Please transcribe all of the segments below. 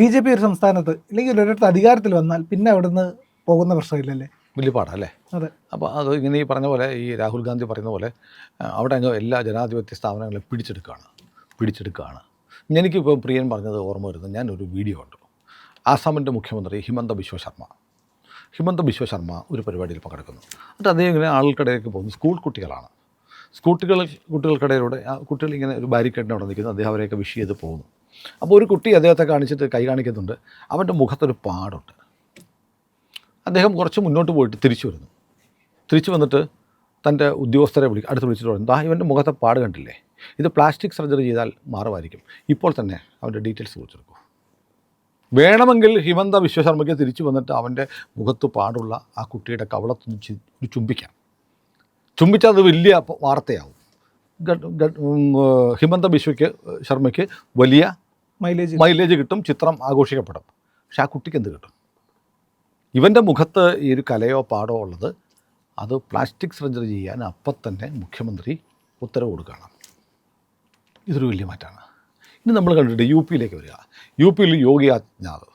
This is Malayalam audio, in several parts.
ബി ജെ പി ഒരു സംസ്ഥാനത്ത് ഇല്ലെങ്കിൽ ഒരിടത്ത് അധികാരത്തിൽ വന്നാൽ പിന്നെ അവിടുന്ന് പോകുന്ന പ്രശ്നമില്ലല്ലേ? വലിയ പാടല്ലേ? അതെ. അപ്പോൾ അത് ഇങ്ങനെ ഈ പറഞ്ഞ പോലെ ഈ രാഹുൽ ഗാന്ധി പറയുന്ന പോലെ അവിടെ അങ്ങ് എല്ലാ ജനാധിപത്യ സ്ഥാപനങ്ങളെ പിടിച്ചെടുക്കുകയാണ് പിടിച്ചെടുക്കുകയാണ് എനിക്കിപ്പോൾ പ്രിയൻ പറഞ്ഞത് ഓർമ്മ വരുന്നത് ഞാനൊരു വീഡിയോ കണ്ടു. ആസാമിന്റെ മുഖ്യമന്ത്രി ഹിമന്ത ബിശ്വ ശർമ്മ. ഹിമന്ത ബിശ്വ ശർമ്മ ഒരു പരിപാടിയിൽ പങ്കെടുക്കുന്നു. എന്നിട്ട് അദ്ദേഹം ഇങ്ങനെ ആൾക്കിടയിലേക്ക് പോകുന്നു. സ്കൂൾ കുട്ടികളാണ്. സ്കൂട്ടികൾ കുട്ടികൾ കുട്ടികൾക്കിടയിലൂടെ ആ കുട്ടികൾ ഇങ്ങനെ ഒരു ബാരിക്കേഡിന്റെ അവിടെ നിൽക്കുന്നു. അദ്ദേഹം അവരെയൊക്കെ വിഷ് ചെയ്ത് പോകുന്നു. അപ്പോൾ ഒരു കുട്ടി അദ്ദേഹത്തെ കാണിച്ചിട്ട് കൈ കാണിക്കുന്നുണ്ട്. അവന്റെ മുഖത്തൊരു പാടുണ്ട്. അദ്ദേഹം കുറച്ച് മുന്നോട്ട് പോയിട്ട് തിരിച്ചു വരുന്നു. തിരിച്ചു വന്നിട്ട് തന്റെ ഉദ്യോഗസ്ഥരെ വിളി അടുത്ത് വിളിച്ചിട്ട് പറഞ്ഞു ദാ ഇവന്റെ മുഖത്തെ പാട് കണ്ടില്ലേ? ഇത് പ്ലാസ്റ്റിക് സർജറി ചെയ്താൽ മാറുമായിരിക്കും. ഇപ്പോൾ തന്നെ അവന്റെ ഡീറ്റെയിൽസ് കുറിച്ചെടുക്കൂ വേണമെങ്കിൽ ഹിമന്ത വിശ്വശർമ്മയ്ക്ക് തിരിച്ചു വന്നിട്ട് അവന്റെ മുഖത്ത് പാടുള്ള ആ കുട്ടിയുടെ കവളത്തൊന്ന് ഒരു ചുംബിക്കാം. ചുംബിച്ചാൽ അത് വലിയ വാർത്തയാവും. ഹിമന്ത ബിശ്വയ്ക്ക് ശർമ്മയ്ക്ക് വലിയ മൈലേജ് മൈലേജ് കിട്ടും ചിത്രം ആഘോഷിക്കപ്പെടും. പക്ഷെ ആ കുട്ടിക്ക് എന്ത് കിട്ടും? ഇവന്റെ മുഖത്ത് ഈ ഒരു കലയോ പാടോ ഉള്ളത് അത് പ്ലാസ്റ്റിക് സർജറി ചെയ്യാൻ അപ്പം തന്നെ മുഖ്യമന്ത്രി ഉത്തരവ് കൊടുക്കുകയാണ് ഇതൊരു വലിയ മാറ്റമാണ് ഇനി നമ്മൾ കണ്ടിട്ട് യു പിയിലേക്ക് വരിക. യു പിയിൽ യോഗി ആദിത്യനാഥ്.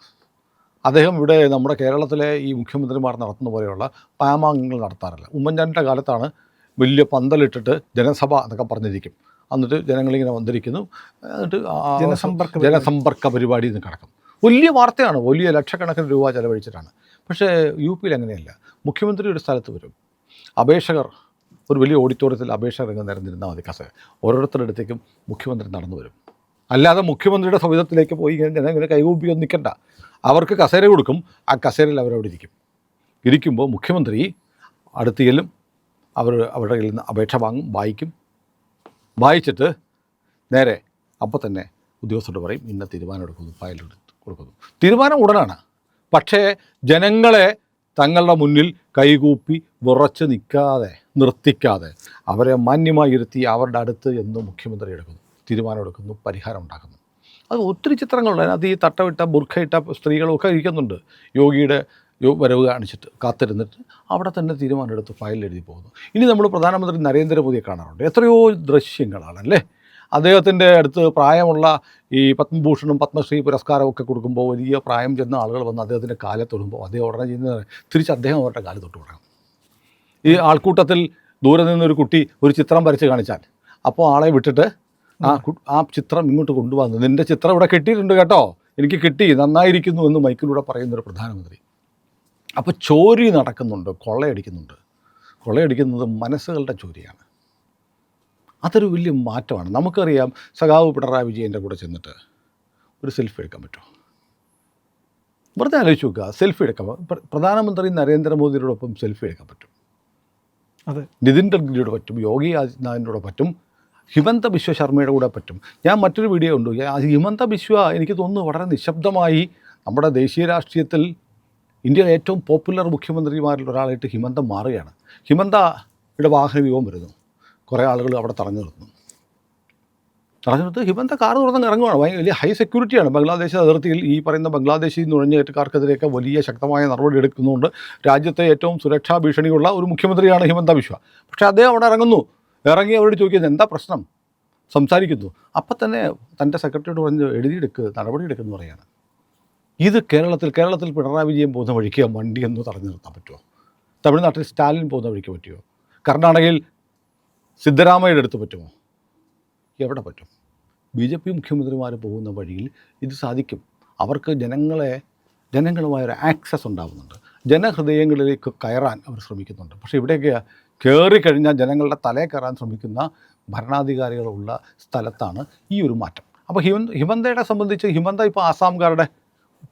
അദ്ദേഹം ഇവിടെ നമ്മുടെ കേരളത്തിലെ ഈ മുഖ്യമന്ത്രിമാർ നടത്തുന്ന പോലെയുള്ള പാമാംഗങ്ങൾ നടത്താറില്ല. ഉമ്മൻചാണ്ടിന്റെ കാലത്താണ് വലിയ പന്തലിട്ടിട്ട് ജനസഭ എന്നൊക്കെ പറഞ്ഞിരിക്കും. എന്നിട്ട് ജനങ്ങളിങ്ങനെ വന്നിരിക്കുന്നു. എന്നിട്ട് ജനസമ്പർക്ക ജനസമ്പർക്ക പരിപാടി ഇന്ന് കിടക്കും വലിയ വാർത്തയാണ്. വലിയ ലക്ഷക്കണക്കിന് രൂപ ചെലവഴിച്ചിട്ടാണ്. പക്ഷേ യു പിയിൽ അങ്ങനെയല്ല. മുഖ്യമന്ത്രി ഒരു സ്ഥലത്ത് വരും. അപേക്ഷകർ ഒരു വലിയ ഓഡിറ്റോറിയത്തിൽ അപേക്ഷകർ ഇങ്ങനെ നിരന്നിരുന്നാൽ മതി കസ ഓരോരുത്തരുടെ അടുത്തേക്കും മുഖ്യമന്ത്രി നടന്നു വരും. അല്ലാതെ മുഖ്യമന്ത്രിയുടെ സൗഹൃദത്തിലേക്ക് പോയി ഇങ്ങനെ ജനം ഇങ്ങനെ കൈകൂപ്പിയൊന്നും നിൽക്കണ്ട. അവർക്ക് കസേര കൊടുക്കും. ആ കസേരയിൽ അവരവിടെ ഇരിക്കും. ഇരിക്കുമ്പോൾ മുഖ്യമന്ത്രി അടുത്ത് ചെല്ലും അവർ അവരുടെ കയ്യിൽ നിന്ന് അപേക്ഷ വാങ്ങും വായിക്കും. വായിച്ചിട്ട് നേരെ അപ്പോൾ തന്നെ ഉദ്യോഗസ്ഥരോട് പറയും ഇന്ന തീരുമാനം എടുക്കുന്നു ഫയൽ കൊടുക്കുന്നു. തീരുമാനം ഉടനാണ്. പക്ഷേ ജനങ്ങളെ തങ്ങളുടെ മുന്നിൽ കൈകൂപ്പി വിറച്ച് നിൽക്കാതെ നിർത്തിക്കാതെ അവരെ മാന്യമായി ഇരുത്തി അവരുടെ അടുത്ത് എന്ന് മുഖ്യമന്ത്രി എടുക്കുന്നു. തീരുമാനം എടുക്കുന്നു പരിഹാരം ഉണ്ടാക്കുന്നു. അത് ഒത്തിരി ചിത്രങ്ങളുണ്ട്. അതിനകത്ത് ഈ തട്ടവിട്ട ബുർഖയിട്ട സ്ത്രീകളൊക്കെ ഇരിക്കുന്നുണ്ട്. യോഗിയുടെ വരവ് കാണിച്ചിട്ട് കാത്തിരുന്നിട്ട് അവിടെ തന്നെ തീരുമാനമെടുത്ത് ഫയൽ എഴുതി പോകുന്നു. ഇനി നമ്മൾ പ്രധാനമന്ത്രി നരേന്ദ്രമോദിയെ കാണാറുണ്ട്. എത്രയോ ദൃശ്യങ്ങളാണല്ലേ? അദ്ദേഹത്തിന്റെ അടുത്ത് പ്രായമുള്ള ഈ പത്മഭൂഷണും പത്മശ്രീ പുരസ്കാരവും ഒക്കെ കൊടുക്കുമ്പോൾ വലിയ പ്രായം ചെന്ന ആളുകൾ വന്ന് അദ്ദേഹത്തിന്റെ കാലെ തൊടുമ്പോൾ അദ്ദേഹം ഉടനെ ചെയ്യുന്ന തിരിച്ച് അദ്ദേഹം അവരുടെ കാൽ തൊട്ട് കൊടുക്കണം ഈ ആൾക്കൂട്ടത്തിൽ ദൂരെ നിന്നൊരു കുട്ടി ഒരു ചിത്രം വരച്ച് കാണിച്ചാൽ അപ്പോൾ ആളെ വിട്ടിട്ട് ആ ആ ചിത്രം ഇങ്ങോട്ട് കൊണ്ടുവന്നു. നിന്റെ ചിത്രം ഇവിടെ കിട്ടിയിട്ടുണ്ട് കേട്ടോ. എനിക്ക് കിട്ടി നന്നായിരിക്കുന്നു എന്ന് മൈക്കിലൂടെ പറയുന്നൊരു പ്രധാനമന്ത്രി. അപ്പോൾ ചോരി നടക്കുന്നുണ്ട് കൊള്ളയടിക്കുന്നുണ്ട്. കൊള്ളയടിക്കുന്നത് മനസ്സുകളുടെ ചോരിയാണ്. അതൊരു വലിയ മാറ്റമാണ്. നമുക്കറിയാം സഖാവ് പിണറായി വിജയന്റെ കൂടെ ചെന്നിട്ട് ഒരു സെൽഫി എടുക്കാൻ പറ്റുമോ? വെറുതെ ആലോചിച്ച് നോക്കുക. സെൽഫി എടുക്കാൻ പ്ര- പ്രധാനമന്ത്രി നരേന്ദ്രമോദിയോടൊപ്പം സെൽഫി എടുക്കാൻ പറ്റും. അതെ. നിതിൻ ഗഡ്കരിയുടെ പറ്റും യോഗി ആദിത്യനാഥിന്റെ പറ്റും ഹിമന്ത ബിശ്വ ശർമ്മയുടെ കൂടെ പറ്റും. ഞാൻ മറ്റൊരു വീഡിയോ ഉണ്ട് ഹിമന്ത ബിശ്വ എനിക്ക് തോന്നുന്നു വളരെ നിശബ്ദമായി നമ്മുടെ ദേശീയ രാഷ്ട്രീയത്തിൽ ഇന്ത്യയിലെ ഏറ്റവും പോപ്പുലർ മുഖ്യമന്ത്രിമാരിൽ ഒരാളായിട്ട് ഹിമന്ത മാറുകയാണ്. ഹിമന്തയുടെ വാഹന വ്യൂഹം വരുന്നു. കുറേ ആളുകൾ അവിടെ തടഞ്ഞു നിർത്തുന്നു തടഞ്ഞു നിർത്ത് ഹിമന്ത കാർ തുറന്ന് ഇറങ്ങുകയാണ് വലിയ ഹൈ സെക്യൂരിറ്റിയാണ് ബംഗ്ലാദേശ് അതിർത്തിയിൽ ഈ പറയുന്ന ബംഗ്ലാദേശി നുഴഞ്ഞുകയറ്റക്കാർക്കെതിരെയൊക്കെ വലിയ ശക്തമായ നടപടി എടുക്കുന്നുണ്ട്. രാജ്യത്തെ ഏറ്റവും സുരക്ഷാ ഭീഷണിയുള്ള ഒരു മുഖ്യമന്ത്രിയാണ് ഹിമന്ത ബിശ്വ. പക്ഷേ അദ്ദേഹം അവിടെ ഇറങ്ങുന്നു. ഇറങ്ങി അവരോട് ചോദിക്കുന്നത് എന്താ പ്രശ്നം? സംസാരിക്കുന്നു. അപ്പം തന്നെ തന്റെ സെക്രട്ടറിയോട് പറഞ്ഞ് എഴുതിയെടുക്കുക നടപടി എന്ന് പറയാണ് ഇത് കേരളത്തിൽ കേരളത്തിൽ പിണറായി വിജയൻ പോകുന്ന വഴിക്ക് വണ്ടി ഒന്ന് തടഞ്ഞു നിർത്താൻ പറ്റുമോ? തമിഴ്നാട്ടിൽ സ്റ്റാലിൻ പോകുന്ന വഴിക്ക് പറ്റുമോ കർണാടകയിൽ സിദ്ധരാമയ്യയുടെ അടുത്ത് പറ്റുമോ? എവിടെ പറ്റും? ബി ജെ പി മുഖ്യമന്ത്രിമാർ പോകുന്ന വഴിയിൽ ഇത് സാധിക്കും. അവർക്ക് ജനങ്ങളെ ജനങ്ങളുമായൊരു ആക്സസ് ഉണ്ടാകുന്നുണ്ട് ജനഹൃദയങ്ങളിലേക്ക് കയറാൻ അവർ ശ്രമിക്കുന്നുണ്ട്. പക്ഷേ ഇവിടെയൊക്കെ കയറി കഴിഞ്ഞാൽ ജനങ്ങളുടെ തലേ കയറാൻ ശ്രമിക്കുന്ന ഭരണാധികാരികളുള്ള സ്ഥലത്താണ് ഈ ഒരു മാറ്റം. അപ്പോൾ ഹിമന്ത ഹിമന്തയുടെ സംബന്ധിച്ച് ഹിമന്ത ഇപ്പോൾ ആസാംകാരുടെ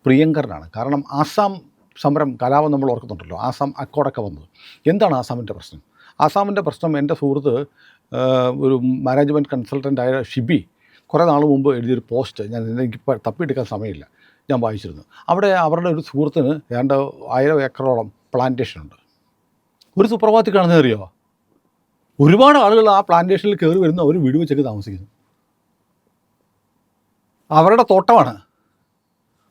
പ്രിയങ്കരനാണ്. കാരണം ആസാം സമരം കലാപം നമ്മൾ ഓർക്കുന്നുണ്ടല്ലോ. ആസാം അക്കോടൊക്കെ വന്നത്. എന്താണ് ആസാമിന്റെ പ്രശ്നം? ആസാമിന്റെ പ്രശ്നം എന്റെ സുഹൃത്ത് ഒരു മാനേജ്മെന്റ് കൺസൾട്ടന്റായ ഷിബി കുറേ നാൾ മുമ്പ് എഴുതിയൊരു പോസ്റ്റ് ഞാൻ എനിക്ക് തപ്പിയെടുക്കാൻ സമയമില്ല. ഞാൻ വായിച്ചിരുന്നു. അവിടെ അവരുടെ ഒരു സുഹൃത്തിന് ഏതാണ്ട് ആയിരം ഏക്കറോളം പ്ലാന്റേഷൻ ഉണ്ട്. ഒരു സുപ്രഭാതത്തിൽ കാണുന്നത് അറിയോ? ഒരുപാട് ആളുകൾ ആ പ്ലാന്റേഷനിൽ കയറി വരുന്നു അവർ വീട് വെച്ചൊക്കെ താമസിക്കുന്നു. അവരുടെ തോട്ടമാണ്.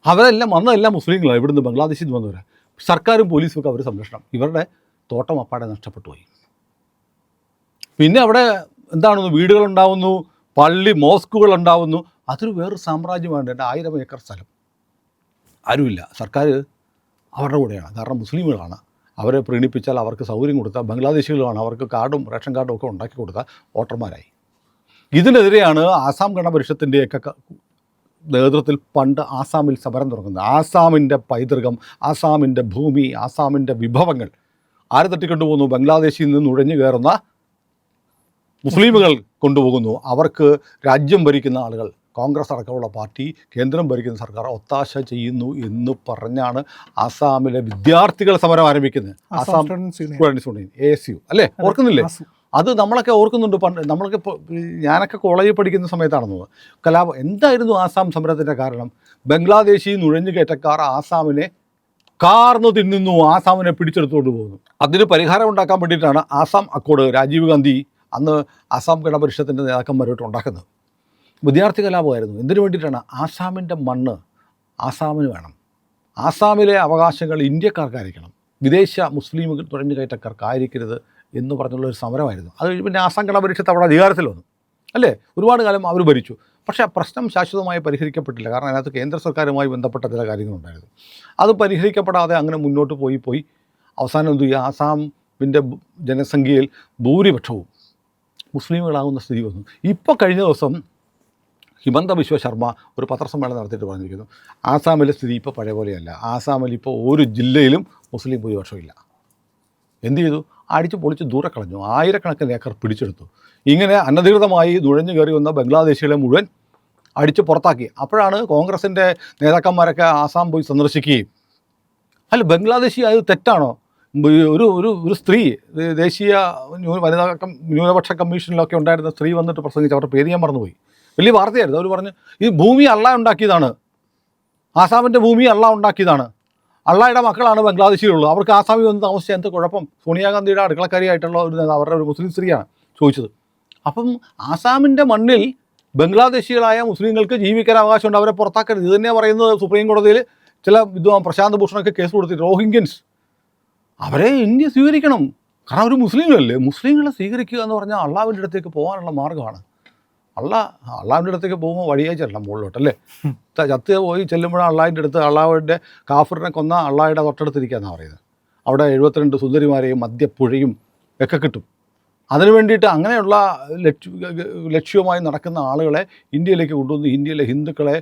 അവരെല്ലാം വന്നതെല്ലാം മുസ്ലിങ്ങളാണ്. ഇവിടുന്ന് ബംഗ്ലാദേശിൽ നിന്ന് വന്നവരാ. സർക്കാരും പോലീസും ഒക്കെ അവർ സംരക്ഷണം. ഇവരുടെ തോട്ടം അപ്പാടെ നഷ്ടപ്പെട്ടു പോയി. പിന്നെ അവിടെ എന്താണെന്ന് വീടുകളുണ്ടാവുന്നു പള്ളി മോസ്കുകൾ ഉണ്ടാവുന്നു അതൊരു വേറൊരു സാമ്രാജ്യമാണ്. എന്റെ ആയിരം ഏക്കർ സ്ഥലം. ആരുമില്ല. സർക്കാർ അവരുടെ കൂടെയാണ്. കാരണം മുസ്ലിമുകളാണ്. അവരെ പ്രീണിപ്പിച്ചാൽ അവർക്ക് സൗകര്യം കൊടുത്താൽ ബംഗ്ലാദേശികളാണ്. അവർക്ക് കാർഡും റേഷൻ കാർഡും ഒക്കെ ഉണ്ടാക്കി കൊടുത്താൽ വോട്ടർമാരായി. ഇതിനെതിരെയാണ് ആസാം ഗണപരിഷത്തിന്റെയൊക്കെ നേതൃത്വത്തിൽ പണ്ട് ആസാമിൽ സമരം തുടങ്ങുന്നത് ആസാമിന്റെ പൈതൃകം ആസാമിന്റെ ഭൂമി ആസാമിന്റെ വിഭവങ്ങൾ ആര് തട്ടിക്കൊണ്ടുപോകുന്നു? ബംഗ്ലാദേശിൽ നിന്ന് നുഴഞ്ഞു കയറുന്ന മുസ്ലിമുകൾ കൊണ്ടുപോകുന്നു. അവർക്ക് രാജ്യം ഭരിക്കുന്ന ആളുകൾ കോൺഗ്രസ് അടക്കമുള്ള പാർട്ടി കേന്ദ്രം ഭരിക്കുന്ന സർക്കാർ ഒത്താശ ചെയ്യുന്നു എന്ന് പറഞ്ഞാണ് ആസാമിലെ വിദ്യാർത്ഥികൾ സമരം ആരംഭിക്കുന്നത്. Assam students union. A S U അല്ലേ? ഓർക്കുന്നില്ലേ. അത് നമ്മളൊക്കെ ഓർക്കുന്നുണ്ട് പണ്ട്. നമ്മളൊക്കെ ഞാനൊക്കെ കോളേജിൽ പഠിക്കുന്ന സമയത്താണെന്ന് കലാപം എന്തായിരുന്നു ആസാം സമരത്തിന്റെ കാരണം? ബംഗ്ലാദേശി നുഴഞ്ഞുകയറ്റക്കാർ ആസാമിനെ കാർന്നു തിന്നുന്നു ആസാമിനെ പിടിച്ചെടുത്തുകൊണ്ട് പോകുന്നു. അതിന് പരിഹാരം ഉണ്ടാക്കാൻ വേണ്ടിയിട്ടാണ് ആസാം അക്കോഡ് രാജീവ് ഗാന്ധി അന്ന് ആസാം ഗണപരിഷത്തിന്റെ നേതാക്കന്മാരോട്ട് ഉണ്ടാക്കുന്നത്. വിദ്യാർത്ഥി കലാപമായിരുന്നു. എന്തിനു വേണ്ടിയിട്ടാണ്? ആസാമിന്റെ മണ്ണ് ആസാമിന് വേണം. ആസാമിലെ അവകാശങ്ങൾ ഇന്ത്യക്കാർക്കായിരിക്കണം. വിദേശ മുസ്ലിമുകൾ നുഴഞ്ഞുകയറ്റക്കാർക്കായിരിക്കരുത് എന്ന് പറഞ്ഞുള്ള ഒരു സമരമായിരുന്നു. അത് പിന്നെ ആസാം പരീക്ഷ അവിടെ അധികാരത്തിൽ വന്നു. അല്ലേ? ഒരുപാട് കാലം അവർ ഭരിച്ചു. പക്ഷേ പ്രശ്നം ശാശ്വതമായി പരിഹരിക്കപ്പെട്ടില്ല. കാരണം അതിനകത്ത് കേന്ദ്ര സർക്കാരുമായി ബന്ധപ്പെട്ട ചില കാര്യങ്ങളുണ്ടായിരുന്നു. അത് പരിഹരിക്കപ്പെടാതെ അങ്ങനെ മുന്നോട്ട് പോയി പോയി അവസാനം എന്തു ചെയ്യുക ആസാമിന്റെ ജനസംഖ്യയിൽ ഭൂരിപക്ഷവും മുസ്ലിമുകളാകുന്ന സ്ഥിതി വന്നു. ഇപ്പോൾ കഴിഞ്ഞ ദിവസം ഹിമന്ത ബിശ്വ ശർമ്മ ഒരു പത്രസമ്മേളനം നടത്തിയിട്ട് പറഞ്ഞിരിക്കുന്നു. ആസാമിലെ സ്ഥിതി ഇപ്പോൾ പഴയ പോലെയല്ല. ആസാമിൽ ഇപ്പോൾ ഒരു ജില്ലയിലും മുസ്ലിം ഭൂരിപക്ഷമില്ല. എന്ത് ചെയ്തു? അടിച്ച് പൊളിച്ച് ദൂരെ കളഞ്ഞു. ആയിരക്കണക്കിന് ഏക്കർ പിടിച്ചെടുത്തു. ഇങ്ങനെ അനധികൃതമായി നുഴഞ്ഞു കയറി വന്ന ബംഗ്ലാദേശികളെ മുഴുവൻ അടിച്ച് പുറത്താക്കി. അപ്പോഴാണ് കോൺഗ്രസിന്റെ നേതാക്കന്മാരൊക്കെ ആസാം പോയി സന്ദർശിക്കുകയും. അല്ല ബംഗ്ലാദേശി അത് തെറ്റാണോ? ഒരു ഒരു ഒരു സ്ത്രീ ദേശീയ വനിതാ ന്യൂനപക്ഷ കമ്മീഷനിലൊക്കെ ഉണ്ടായിരുന്ന സ്ത്രീ വന്നിട്ട് പ്രസംഗിച്ച് അവരുടെ പേര് ഞാൻ മറന്നുപോയി. വലിയ വാർത്തയായിരുന്നു. അവർ പറഞ്ഞു ഈ ഭൂമി അള്ള ഉണ്ടാക്കിയതാണ്. ആസാമിന്റെ ഭൂമി അള്ള ഉണ്ടാക്കിയതാണ്. അള്ളായുടെ മക്കളാണ് ബംഗ്ലാദേശിലുള്ളത് അവർക്ക് ആസാമിൽ വന്ന് താമസിച്ച എന്ത് കുഴപ്പം? സോണിയാഗാന്ധിയുടെ അടുക്കളക്കാരിയായിട്ടുള്ള ഒരു അവരുടെ ഒരു മുസ്ലിം സ്ത്രീയാണ് ചോദിച്ചത്. അപ്പം ആസാമിന്റെ മണ്ണിൽ ബംഗ്ലാദേശികളായ മുസ്ലിങ്ങൾക്ക് ജീവിക്കാൻ അവകാശമുണ്ട്. അവരെ പുറത്താക്കരുത്. ഇത് തന്നെയാണ് പറയുന്നത് സുപ്രീം കോടതിയിൽ ചില വിദ്വാൻ പ്രശാന്ത് ഭൂഷണൊക്കെ കേസ് കൊടുത്തി റോഹിംഗ്യൻസ്. അവരെ ഇന്ത്യ സ്വീകരിക്കണം. കാരണം അവർ മുസ്ലിങ്ങളല്ലേ? മുസ്ലിങ്ങളെ സ്വീകരിക്കുക എന്ന് പറഞ്ഞാൽ അള്ളാവിന്റെ അടുത്തേക്ക് പോകാനുള്ള മാർഗമാണ്. അള്ളാ അള്ളാവിന്റെ അടുത്തേക്ക് പോകുമ്പോൾ വഴിയായി ചെല്ലണം മുകളിലോട്ട് അല്ലേ ചത്ത് പോയി ചെല്ലുമ്പോഴാണ് അള്ളാഹിന്റെ അടുത്ത് അള്ളാവിന്റെ കാഫറിനെ കൊന്ന അള്ളാഹിയുടെ തൊട്ടടുത്തിരിക്കുകയെന്നാണ് പറയുന്നത്. അവിടെ എഴുപത്തിരണ്ട് സുന്ദരിമാരെയും മദ്യപ്പുഴയും ഒക്കെ കിട്ടും. അതിനു വേണ്ടിയിട്ട് അങ്ങനെയുള്ള ലക്ഷ്യ ലക്ഷ്യവുമായി നടക്കുന്ന ആളുകളെ ഇന്ത്യയിലേക്ക് കൊണ്ടുവന്ന് ഇന്ത്യയിലെ ഹിന്ദുക്കളെ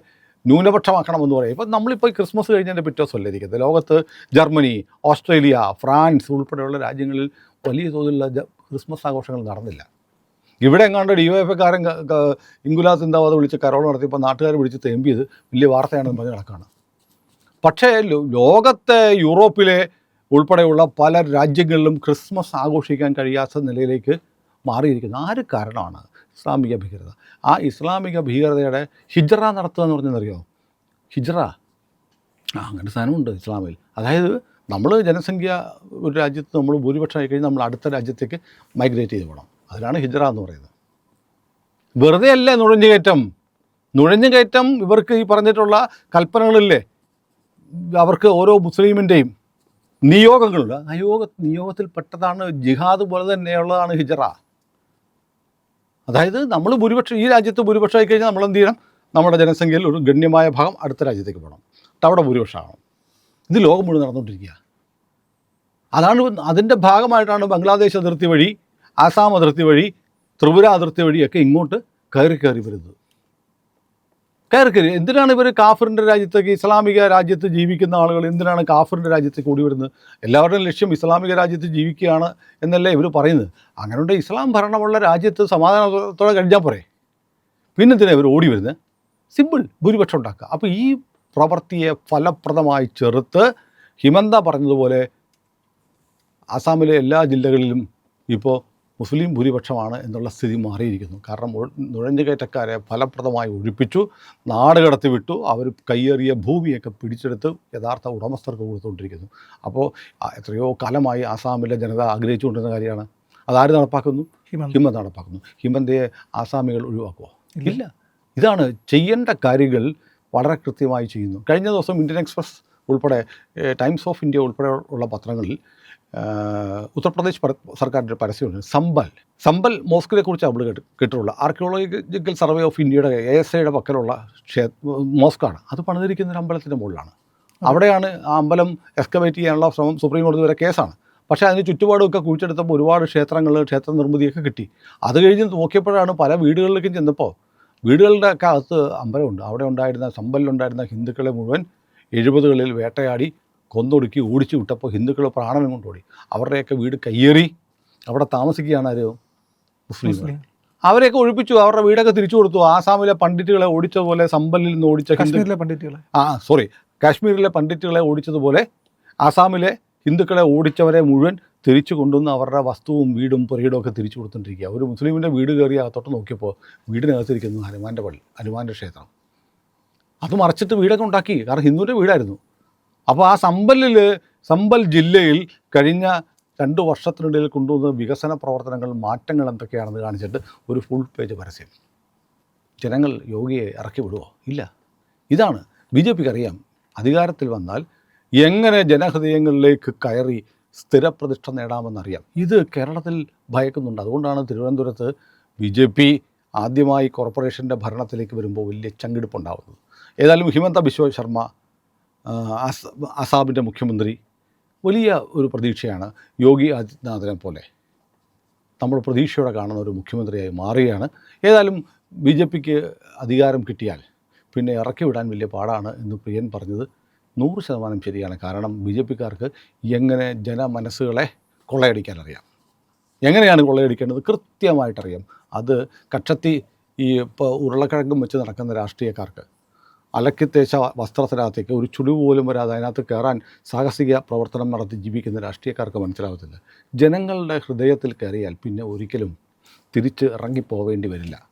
ന്യൂനപക്ഷമാക്കണമെന്ന് പറയും. ഇപ്പം നമ്മളിപ്പോൾ ക്രിസ്മസ് കഴിഞ്ഞതിന്റെ പിറ്റേ ദിവസമല്ലേ ഇരിക്കുന്നത്? ലോകത്ത് ജർമ്മനി ഓസ്ട്രേലിയ ഫ്രാൻസ് ഉൾപ്പെടെയുള്ള രാജ്യങ്ങളിൽ വലിയ തോതിലുള്ള ക്രിസ്മസ് ആഘോഷങ്ങൾ നടന്നില്ല. ഇവിടെ എങ്ങാണ്ട് ഡി വൈ എഫ്ക്കാരൻ എന്താ അത് വിളിച്ച് കരോൾ നടത്തിയപ്പോൾ നാട്ടുകാർ വിളിച്ച് തേമ്പിയത് വലിയ വാർത്തയാണെന്ന് പറഞ്ഞ് നടക്കുകയാണ് പക്ഷേ ലോകത്തെ യൂറോപ്പിലെ ഉൾപ്പെടെയുള്ള പല രാജ്യങ്ങളിലും ക്രിസ്മസ് ആഘോഷിക്കാൻ കഴിയാത്ത നിലയിലേക്ക് മാറിയിരിക്കുന്നു. ആര് കാരണമാണ് ഇസ്ലാമിക ഭീകരത? ആ ഇസ്ലാമിക ഭീകരതയുടെ ഹിജ്റ നടത്തുക എന്ന് പറഞ്ഞെന്നറിയോ? ഹിജ്റ. ആ അങ്ങനെ സാധനമുണ്ട് ഇസ്ലാമിൽ. അതായത് നമ്മൾ ജനസംഖ്യ ഒരു രാജ്യത്ത് നമ്മൾ ഭൂരിപക്ഷമായി കഴിഞ്ഞാൽ നമ്മൾ അടുത്ത രാജ്യത്തേക്ക് മൈഗ്രേറ്റ് ചെയ്ത് പോകണം. അതിനാണ് ഹിജറ എന്ന് പറയുന്നത്. വെറുതെ അല്ലേ നുഴഞ്ഞുകയറ്റം നുഴഞ്ഞുകയറ്റം ഇവർക്ക് ഈ പറഞ്ഞിട്ടുള്ള കൽപ്പനകളില്ലേ? അവർക്ക് ഓരോ മുസ്ലിമിന്റെയും നിയോഗങ്ങളുണ്ട്. നിയോഗ നിയോഗ നിയോഗത്തിൽപ്പെട്ടതാണ് ജിഹാദ് പോലെ തന്നെയുള്ളതാണ് ഹിജറ. അതായത് നമ്മൾ ഭൂരിപക്ഷം ഈ രാജ്യത്ത് ഭൂരിപക്ഷമായി കഴിഞ്ഞാൽ നമ്മൾ എന്ത് ചെയ്യണം? നമ്മുടെ ജനസംഖ്യയിൽ ഒരു ഗണ്യമായ ഭാഗം അടുത്ത രാജ്യത്തേക്ക് പോകണം. എന്നിട്ട് അവിടെ ഭൂരിപക്ഷമാകണം ഇത് ലോകം മുഴുവൻ നടന്നുകൊണ്ടിരിക്കുക അതാണ് അതിന്റെ ഭാഗമായിട്ടാണ് ബംഗ്ലാദേശ് അതിർത്തി വഴി ആസാം അതിർത്തി വഴി ത്രിപുര അതിർത്തി വഴിയൊക്കെ ഇങ്ങോട്ട് കയറി കയറി വരുന്നത്. കയറി കയറി. എന്തിനാണ് ഇവർ കാഫറിന്റെ രാജ്യത്തേക്ക് ഇസ്ലാമിക രാജ്യത്ത് ജീവിക്കുന്ന ആളുകൾ എന്തിനാണ് കാഫറിന്റെ രാജ്യത്തേക്ക് ഓടി വരുന്നത്? എല്ലാവരുടെയും ലക്ഷ്യം ഇസ്ലാമിക രാജ്യത്ത് ജീവിക്കുകയാണ് എന്നല്ലേ ഇവർ പറയുന്നത്. അങ്ങനെയുണ്ട് ഇസ്ലാം ഭരണമുള്ള രാജ്യത്ത് സമാധാനത്തോടെ കഴിഞ്ഞാൽ പോരെ? പിന്നെന്തിനാണ് ഇവർ ഓടി വരുന്നത്? സിമ്പിൾ ഭൂരിപക്ഷം ഉണ്ടാക്കുക. അപ്പോൾ ഈ പ്രവൃത്തിയെ ഫലപ്രദമായി ചെറുത്ത് ഹിമന്ത പറഞ്ഞതുപോലെ ആസാമിലെ എല്ലാ ജില്ലകളിലും ഇപ്പോൾ മുസ്ലിം ഭൂരിപക്ഷമാണ് എന്നുള്ള സ്ഥിതി മാറിയിരിക്കുന്നു. കാരണം നുഴഞ്ഞുകയറ്റക്കാരെ ഫലപ്രദമായി ഒഴിപ്പിച്ചു നാട് കടത്തി വിട്ടു അവർ കയ്യേറിയ ഭൂമിയൊക്കെ പിടിച്ചെടുത്ത് യഥാർത്ഥ ഉടമസ്ഥർക്ക് കൊടുത്തുകൊണ്ടിരിക്കുന്നു. അപ്പോൾ എത്രയോ കാലമായി ആസാമിലെ ജനത ആഗ്രഹിച്ചുകൊണ്ടിരുന്ന കാര്യമാണ്. അതാര് നടപ്പാക്കുന്നു? ഹിമന്ത്. ഹിമന്ത് നടപ്പാക്കുന്നു. ഹിമന്തയെ ആസാമികൾ ഒഴിവാക്കുമോ ഇല്ല. ഇതാണ് ചെയ്യേണ്ട കാര്യങ്ങൾ വളരെ കൃത്യമായി ചെയ്യുന്നു. കഴിഞ്ഞ ദിവസം ഇന്ത്യൻ എക്സ്പ്രസ് ഉൾപ്പെടെ ടൈംസ് ഓഫ് ഇന്ത്യ ഉൾപ്പെടെ ഉള്ള പത്രങ്ങളിൽ ഉത്തർപ്രദേശ് പര- സർക്കാരിന്റെ പരസ്യമുണ്ട് സമ്പൽ. സമ്പൽ മോസ്കിനെ കുറിച്ച് നമ്മൾ കേട്ട് കേട്ടിട്ടുള്ള. ആർക്കിയോളജിക്കൽ സർവേ ഓഫ് ഇന്ത്യയുടെ എ എസ് ഐയുടെ പക്കലുള്ള ക്ഷേ മോസ്കാണ്. അത് പണിതിരിക്കുന്ന ഒരു അമ്പലത്തിന്റെ മുകളിലാണ്. അവിടെയാണ് ആ അമ്പലം എക്സ്കവേറ്റ് ചെയ്യാനുള്ള ശ്രമം സുപ്രീം കോടതി വരെ കേസാണ്. പക്ഷേ അതിന് ചുറ്റുപാടുമൊക്കെ കുഴിച്ചെടുത്തപ്പോൾ ഒരുപാട് ക്ഷേത്രങ്ങൾ ക്ഷേത്ര നിർമ്മിതിയൊക്കെ കിട്ടി. അത് കഴിഞ്ഞ് നോക്കിയപ്പോഴാണ് പല വീടുകളിലേക്കും ചെന്നപ്പോൾ വീടുകളുടെ ഒക്കെ അകത്ത് അമ്പലമുണ്ട്. അവിടെ ഉണ്ടായിരുന്ന സമ്പലിലുണ്ടായിരുന്ന ഹിന്ദുക്കളെ മുഴുവൻ എഴുപതുകളിൽ വേട്ടയാടി കൊന്നൊടുക്കി ഓടിച്ചു വിട്ടപ്പോൾ ഹിന്ദുക്കൾ പ്രാണനം കൊണ്ടോടി. അവരുടെയൊക്കെ വീട് കയ്യേറി. അവിടെ താമസിക്കുകയാണ് ആര്? മുസ്ലിം. അവരെയൊക്കെ ഒഴിപ്പിച്ചു. അവരുടെ വീടൊക്കെ തിരിച്ചു കൊടുത്തു. ആസാമിലെ പണ്ഡിറ്റുകളെ ഓടിച്ച പോലെ സമ്പലിൽ നിന്ന് ഓടിച്ച കാശ്മീരിലെ പണ്ഡിറ്റുകളെ. ആ സോറി കാശ്മീരിലെ പണ്ഡിറ്റുകളെ ഓടിച്ചതുപോലെ ആസാമിലെ ഹിന്ദുക്കളെ ഓടിച്ചവരെ മുഴുവൻ തിരിച്ചു കൊണ്ടുവന്ന് അവരുടെ വസ്തുവും വീടും പുരയിടും ഒക്കെ തിരിച്ചു കൊടുത്തുകൊണ്ടിരിക്കുക ഒരു മുസ്ലിമിന്റെ വീട് കയറി അകത്തോട്ട് നോക്കിയപ്പോൾ വീടിനകത്തിരിക്കുന്നു ഹനുമാന്റെ പള്ളി ഹനുമാന്റെ ക്ഷേത്രം. അത് മറച്ചിട്ട് വീടൊക്കെ ഉണ്ടാക്കി. കാരണം ഹിന്ദുവിന്റെ വീടായിരുന്നു. അപ്പോൾ ആ സമ്പലിൽ സമ്പൽ ജില്ലയിൽ കഴിഞ്ഞ രണ്ട് വർഷത്തിനിടയിൽ കൊണ്ടുവന്ന വികസന പ്രവർത്തനങ്ങൾ മാറ്റങ്ങൾ എന്തൊക്കെയാണെന്ന് കാണിച്ചിട്ട് ഒരു ഫുൾ പേജ് പരസ്യം. ജനങ്ങൾ യോഗിയെ ഇറക്കി വിടുമോ ഇല്ല. ഇതാണ്. ബി ജെ പിക്ക് അറിയാം. അധികാരത്തിൽ വന്നാൽ എങ്ങനെ ജനഹൃദയങ്ങളിലേക്ക് കയറി സ്ഥിരപ്രതിഷ്ഠ നേടാമെന്നറിയാം. ഇത് കേരളത്തിൽ ഭയക്കുന്നുണ്ട്. അതുകൊണ്ടാണ് തിരുവനന്തപുരത്ത് ബി ജെ പി ആദ്യമായി കോർപ്പറേഷന്റെ ഭരണത്തിലേക്ക് വരുമ്പോൾ വലിയ ചങ്കിടിപ്പുണ്ടാകുന്നത് ഏതായാലും ഹിമന്ത ബിശ്വ ശർമ്മ അസാമിന്റെ മുഖ്യമന്ത്രി വലിയ ഒരു പ്രതീക്ഷയാണ്. യോഗി ആദിത്യനാഥിനെ പോലെ. നമ്മൾ പ്രതീക്ഷയോടെ കാണുന്ന ഒരു മുഖ്യമന്ത്രിയായി മാറുകയാണ്. ഏതായാലും ബി ജെ പിക്ക് അധികാരം കിട്ടിയാൽ പിന്നെ ഇറക്കി വിടാൻ വലിയ പാടാണ് എന്ന് പ്രിയൻ പറഞ്ഞത്. നൂറ് ശതമാനം ശരിയാണ്. കാരണം ബി ജെ പിക്കാർക്ക് എങ്ങനെ ജനമനസ്സുകളെ കൊള്ളയടിക്കാൻ അറിയാം എങ്ങനെയാണ് കൊള്ളയടിക്കേണ്ടത് കൃത്യമായിട്ടറിയാം. അത് കക്ഷത്തി ഈ ഇപ്പോൾ ഉരുളക്കിഴങ്ങും വെച്ച് നടക്കുന്ന രാഷ്ട്രീയക്കാർക്ക് അലക്കിത്തേച്ച വസ്ത്രത്തിനകത്തേക്ക് ഒരു ചുളിവ് പോലും വരാതെ അതിനകത്ത് കയറാൻ സാഹസിക പ്രവർത്തനം നടത്തി ജീവിക്കുന്ന രാഷ്ട്രീയക്കാർക്ക് മനസ്സിലാവത്തില്ല. ജനങ്ങളുടെ ഹൃദയത്തിൽ കയറിയാൽ പിന്നെ ഒരിക്കലും തിരിച്ച് ഇറങ്ങിപ്പോവേണ്ടി വരില്ല.